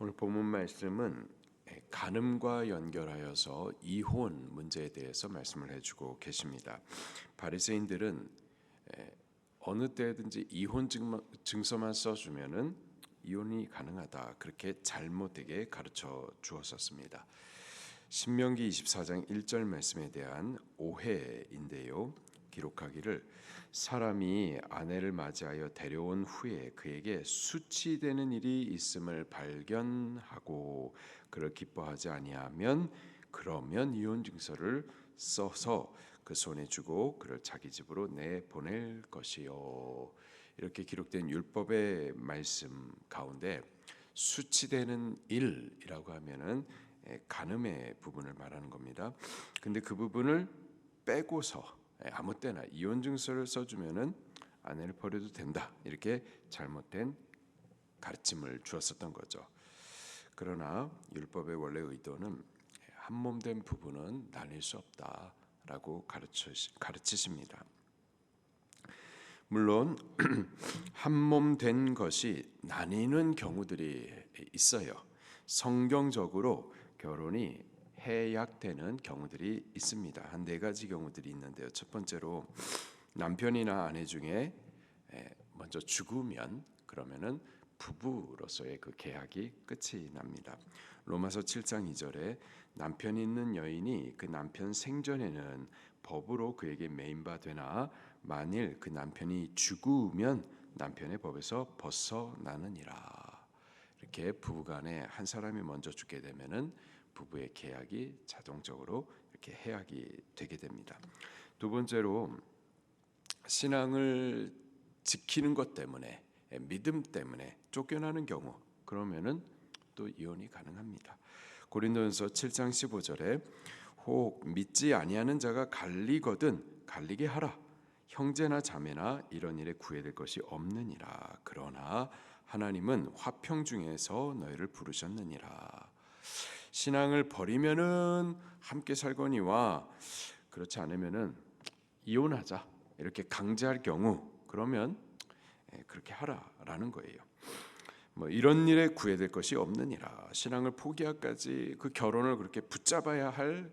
오늘 본문 말씀은 간음과 연결하여서 이혼 문제에 대해서 말씀을 해주고 계십니다. 바리새인들은 어느 때든지 이혼 증서만 써주면은 이혼이 가능하다 그렇게 잘못되게 가르쳐 주었었습니다. 신명기 24장 1절 말씀에 대한 오해인데요. 기록하기를 사람이 아내를 맞이하여 데려온 후에 그에게 수치되는 일이 있음을 발견하고 그를 기뻐하지 아니하면 그러면 이혼 증서를 써서 그 손에 주고 그를 자기 집으로 내 보낼 것이요 이렇게 기록된 율법의 말씀 가운데 수치되는 일이라고 하면은 간음의 부분을 말하는 겁니다. 근데 그 부분을 빼고서 예, 아무 때나 이혼 증서를 써주면은 아내를 버려도 된다 이렇게 잘못된 가르침을 주었었던 거죠. 그러나 율법의 원래 의도는 한 몸 된 부부는 나뉠 수 없다라고 가르치, 가르치십니다. 물론 한 몸 된 것이 나뉘는 경우들이 있어요. 성경적으로 결혼이 해약되는 경우들이 있습니다. 한 네 가지 경우들이 있는데요. 첫 번째로 남편이나 아내 중에 먼저 죽으면 그러면은 부부로서의 그 계약이 끝이 납니다. 로마서 7장 2절에 남편 있는 여인이 그 남편 생전에는 법으로 그에게 매인바 되나 만일 그 남편이 죽으면 남편의 법에서 벗어나느니라. 이렇게 부부간에 한 사람이 먼저 죽게 되면은 부부의 계약이 자동적으로 이렇게 해약이 되게 됩니다. 두 번째로 신앙을 지키는 것 때문에 믿음 때문에 쫓겨나는 경우 그러면은 또 이혼이 가능합니다. 고린도전서 7장 15절에 혹 믿지 아니하는 자가 갈리거든 갈리게 하라 형제나 자매나 이런 일에 구애될 것이 없느니라 그러나 하나님은 화평 중에서 너희를 부르셨느니라 신앙을 버리면은 함께 살거니와 그렇지 않으면은 이혼하자 이렇게 강제할 경우 그러면 예, 그렇게 하라라는 거예요. 뭐 이런 일에 구애될 것이 없느니라 신앙을 포기하까지 그 결혼을 그렇게 붙잡아야 할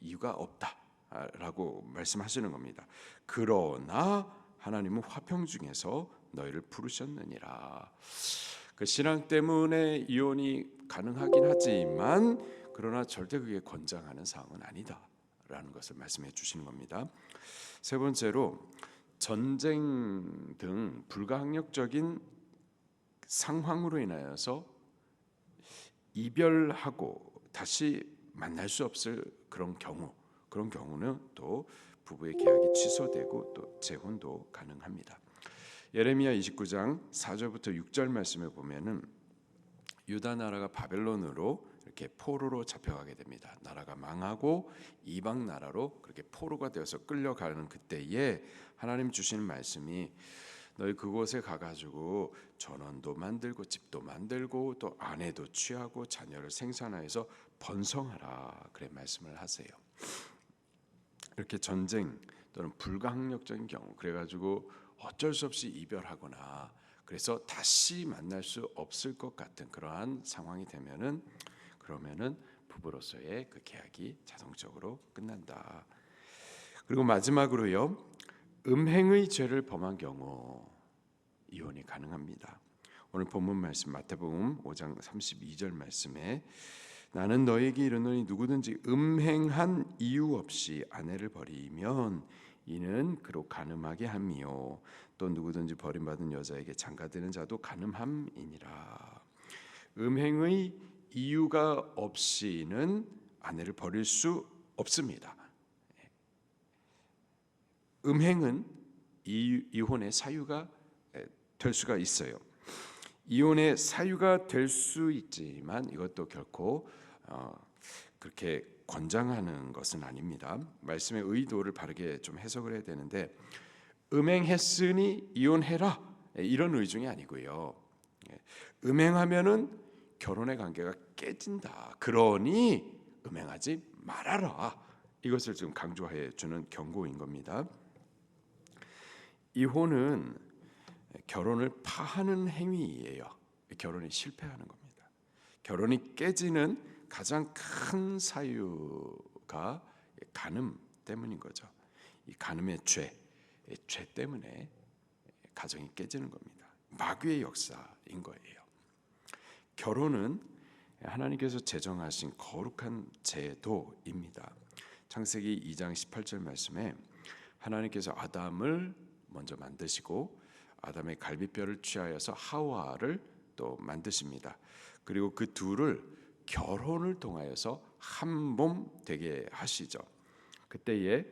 이유가 없다라고 말씀하시는 겁니다. 그러나 하나님은 화평 중에서 너희를 부르셨느니라. 그 신앙 때문에 이혼이 가능하긴 하지만 그러나 절대 그게 권장하는 사항은 아니다라는 것을 말씀해 주시는 겁니다. 세 번째로 전쟁 등 불가항력적인 상황으로 인하여서 이별하고 다시 만날 수 없을 그런 경우 그런 경우는 또 부부의 계약이 취소되고 또 재혼도 가능합니다. 예레미야 29장 4절부터 6절 말씀에 보면은 유다 나라가 바벨론으로 이렇게 포로로 잡혀가게 됩니다. 나라가 망하고 이방 나라로 그렇게 포로가 되어서 끌려가는 그때에 하나님 주시는 말씀이 너희 그곳에 가가지고 전원도 만들고 집도 만들고 또 아내도 취하고 자녀를 생산하여서 번성하라 그래 말씀을 하세요. 이렇게 전쟁 또는 불가항력적인 경우 그래가지고 어쩔 수 없이 이별하거나 그래서 다시 만날 수 없을 것 같은 그러한 상황이 되면은 그러면은 부부로서의 그 계약이 자동적으로 끝난다. 그리고 마지막으로요. 음행의 죄를 범한 경우 이혼이 가능합니다. 오늘 본문 말씀 마태복음 5장 32절 말씀에 나는 너에게 이르노니 누구든지 음행한 이유 없이 아내를 버리면 이는 그로 가늠하게 함이요 또 누구든지 버림받은 여자에게 장가드는 자도 가늠함이니라 음행의 이유가 없이는 아내를 버릴 수 없습니다. 음행은 이혼의 사유가 될 수가 있어요. 이혼의 사유가 될 수 있지만 이것도 결코 어, 그렇게 권장하는 것은 아닙니다. 말씀의 의도를 바르게 좀 해석을 해야 되는데 음행했으니 이혼해라 이런 의중이 아니고요. 예, 음행하면은 결혼의 관계가 깨진다. 그러니 음행하지 말아라. 이것을 지금 강조해 주는 경고인 겁니다. 이혼은 결혼을 파하는 행위예요. 결혼이 실패하는 겁니다. 결혼이 깨지는 가장 큰 사유가 간음 때문인 거죠. 이 간음의 죄, 이죄 때문에 가정이 깨지는 겁니다. 마귀의 역사인 거예요. 결혼은 하나님께서 제정하신 거룩한 제도입니다. 창세기 2장 18절 말씀에 하나님께서 아담을 먼저 만드시고 아담의 갈비뼈를 취하여서 하와를 또 만드십니다. 그리고 그 둘을 결혼을 통하여서 한 몸 되게 하시죠. 그때에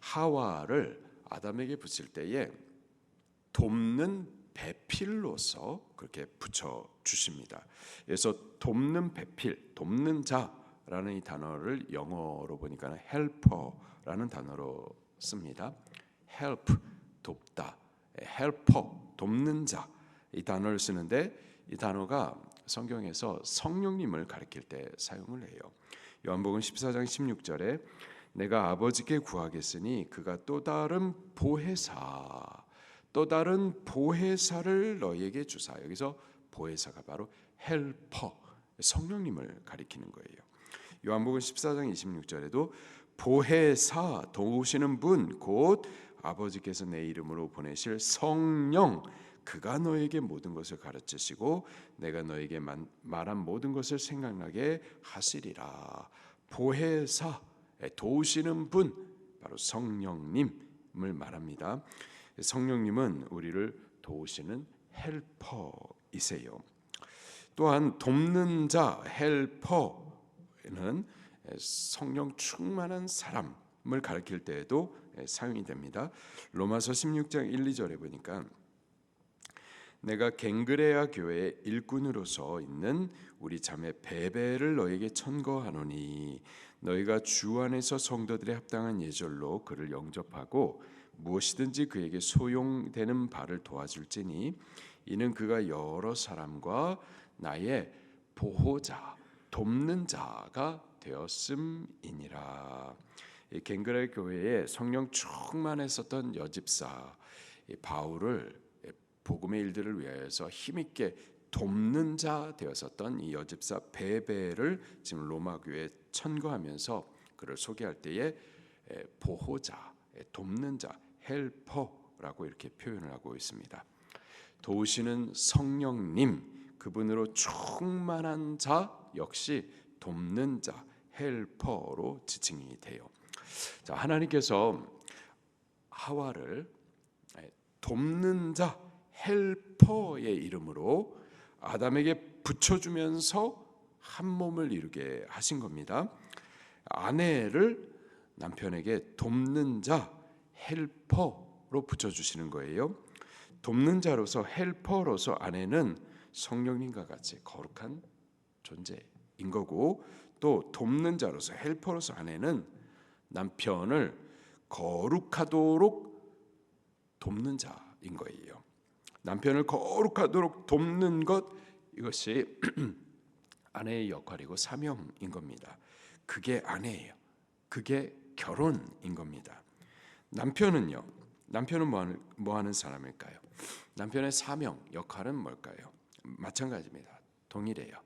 하와를 아담에게 붙일 때에 돕는 배필로서 그렇게 붙여 주십니다. 그래서 돕는 배필, 돕는 자라는 이 단어를 영어로 보니까 helper라는 단어로 씁니다. help 돕다, helper 돕는 자 이 단어를 쓰는데 이 단어가 성경에서 성령님을 가리킬 때 사용을 해요. 요한복음 14장 16절에 내가 아버지께 구하겠으니 그가 또 다른 보혜사 또 다른 보혜사를 너희에게 주사 여기서 보혜사가 바로 헬퍼 성령님을 가리키는 거예요. 요한복음 14장 26절에도 보혜사 도우시는 분 곧 아버지께서 내 이름으로 보내실 성령 그가 너에게 모든 것을 가르치시고 내가 너에게 만, 말한 모든 것을 생각나게 하시리라. 보혜사 도우시는 분 바로 성령님을 말합니다. 성령님은 우리를 도우시는 헬퍼이세요. 또한 돕는 자 헬퍼는 성령 충만한 사람을 가리킬 때에도 사용이 됩니다. 로마서 16장 1, 2절에 보니까 내가 갱그레아 교회의 일꾼으로서 있는 우리 자매 베베를 너에게 천거하노니 너희가 주 안에서 성도들의 합당한 예절로 그를 영접하고 무엇이든지 그에게 소용되는 바를 도와줄지니 이는 그가 여러 사람과 나의 보호자 돕는 자가 되었음이니라. 이 갱그레 교회에 성령 충만했었던 여집사 바울을 복음의 일들을 위하여서 힘있게 돕는 자 되었었던 이 여집사 베베를 지금 로마 교회에 천거하면서 그를 소개할 때에 보호자, 돕는 자, 헬퍼라고 이렇게 표현을 하고 있습니다. 도우시는 성령님 그분으로 충만한 자 역시 돕는 자 헬퍼로 지칭이 돼요. 자 하나님께서 하와를 돕는 자 헬퍼의 이름으로 아담에게 붙여주면서 한 몸을 이루게 하신 겁니다. 아내를 남편에게 돕는 자 헬퍼로 붙여주시는 거예요. 돕는 자로서 헬퍼로서 아내는 성령님과 같이 거룩한 존재인 거고 또 돕는 자로서 헬퍼로서 아내는 남편을 거룩하도록 돕는 자인 거예요. 남편을 거룩하도록 돕는 것 이것이 아내의 역할이고 사명인 겁니다. 그게 아내예요. 그게 결혼인 겁니다. 남편은요. 남편은 뭐 하는, 뭐 하는 사람일까요? 남편의 사명, 역할은 뭘까요? 마찬가지입니다. 동일해요.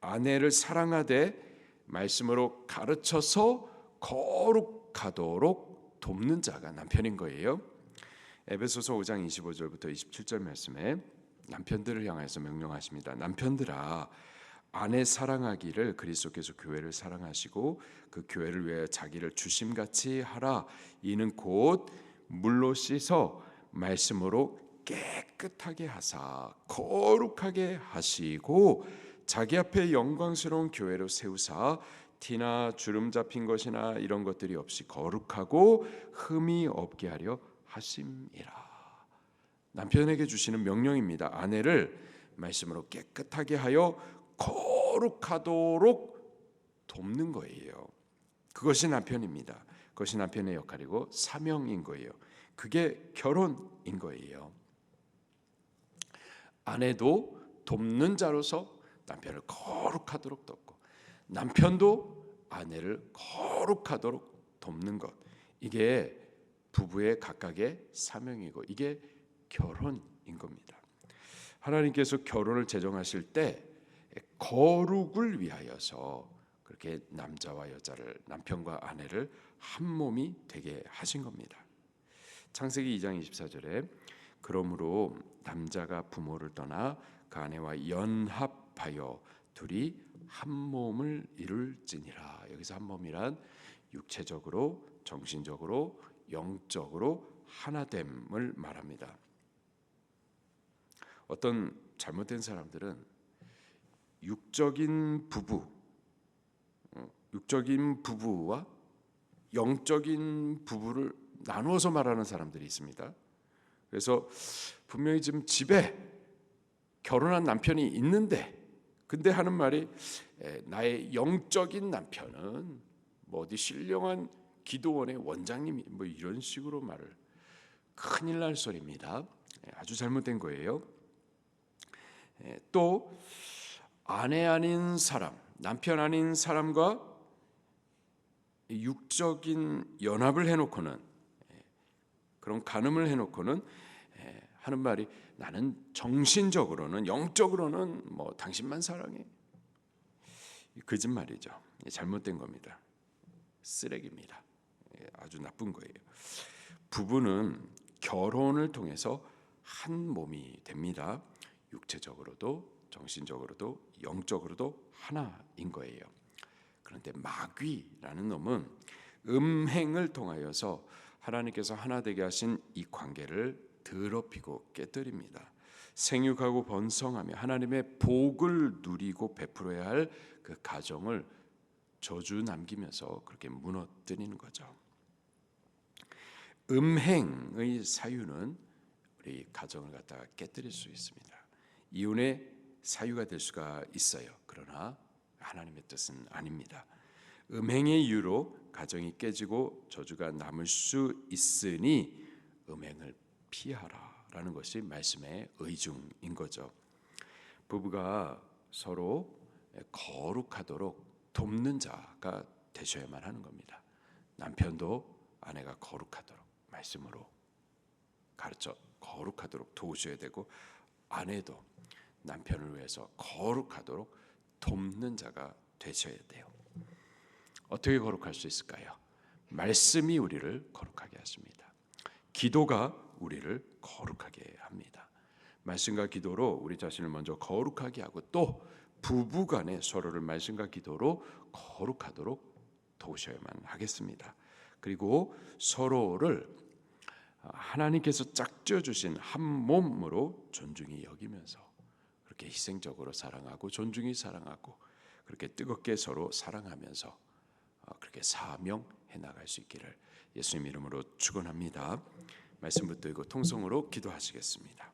아내를 사랑하되 말씀으로 가르쳐서 거룩하도록 돕는 자가 남편인 거예요. 에베소서 5장 25절부터 27절 말씀에 남편들을 향해서 명령하십니다. 남편들아 아내 사랑하기를 그리스도께서 교회를 사랑하시고 그 교회를 위해 자기를 주심같이 하라. 이는 곧 물로 씻어 말씀으로 깨끗하게 하사 거룩하게 하시고 자기 앞에 영광스러운 교회로 세우사 티나 주름 잡힌 것이나 이런 것들이 없이 거룩하고 흠이 없게 하려 하심이라. 남편에게 주시는 명령입니다. 아내를 말씀으로 깨끗하게 하여 거룩하도록 돕는 거예요. 그것이 남편입니다. 그것이 남편의 역할이고 사명인 거예요. 그게 결혼인 거예요. 아내도 돕는 자로서 남편을 거룩하도록 돕고 남편도 아내를 거룩하도록 돕는 것 이게 부부의 각각의 사명이고 이게 결혼인 겁니다. 하나님께서 결혼을 제정하실 때 거룩을 위하여서 그렇게 남자와 여자를 남편과 아내를 한 몸이 되게 하신 겁니다. 창세기 2장 24절에 그러므로 남자가 부모를 떠나 그 아내와 연합하여 둘이 한 몸을 이룰지니라. 여기서 한 몸이란 육체적으로, 정신적으로, 영적으로 하나됨을 말합니다. 어떤 잘못된 사람들은 육적인 부부, 어, 육적인 부부와 영적인 부부를 나누어서 말하는 사람들이 있습니다. 그래서 분명히 지금 집에 결혼한 남편이 있는데 근데 하는 말이 에, 나의 영적인 남편은 뭐 어디 신령한 기도원의 원장님이 뭐 이런 식으로 말을 큰일 날 소리입니다. 에, 아주 잘못된 거예요. 에, 또 아내 아닌 사람, 남편 아닌 사람과 육적인 연합을 해놓고는 에, 그런 간음을 해놓고는 에, 하는 말이 나는 정신적으로는 영적으로는 뭐 당신만 사랑해 거짓말이죠 잘못된 겁니다 쓰레기입니다 예, 아주 나쁜 거예요 부부는 결혼을 통해서 한 몸이 됩니다 육체적으로도 정신적으로도 영적으로도 하나인 거예요 그런데 마귀라는 놈은 음행을 통하여서 하나님께서 하나 되게 하신 이 관계를 더럽히고 깨뜨립니다. 생육하고 번성하며 하나님의 복을 누리고 베풀어야 할 그 가정을 저주 남기면서 그렇게 무너뜨리는 거죠. 음행의 사유는 우리 가정을 갖다가 깨뜨릴 수 있습니다. 이혼의 사유가 될 수가 있어요. 그러나 하나님의 뜻은 아닙니다. 음행의 이유로 가정이 깨지고 저주가 남을 수 있으니 음행을 피하라라는 것이 말씀의 의중인 거죠. 부부가 서로 거룩하도록 돕는 자가 되셔야만 하는 겁니다. 남편도 아내가 거룩하도록 말씀으로 가르쳐 거룩하도록 도우셔야 되고 아내도 남편을 위해서 거룩하도록 돕는 자가 되셔야 돼요. 어떻게 거룩할 수 있을까요? 말씀이 우리를 거룩하게 하십니다. 기도가 우리를 거룩하게 합니다. 말씀과 기도로 우리 자신을 먼저 거룩하게 하고 또 부부 간에 서로를 말씀과 기도로 거룩하도록 도우셔야만 하겠습니다. 그리고 서로를 하나님께서 짝지어 주신 한 몸으로 존중히 여기면서 그렇게 희생적으로 사랑하고 존중히 사랑하고 그렇게 뜨겁게 서로 사랑하면서 그렇게 사명해 나갈 수 있기를 예수님 이름으로 축원합니다. 말씀 붙들고 통성으로 기도하시겠습니다.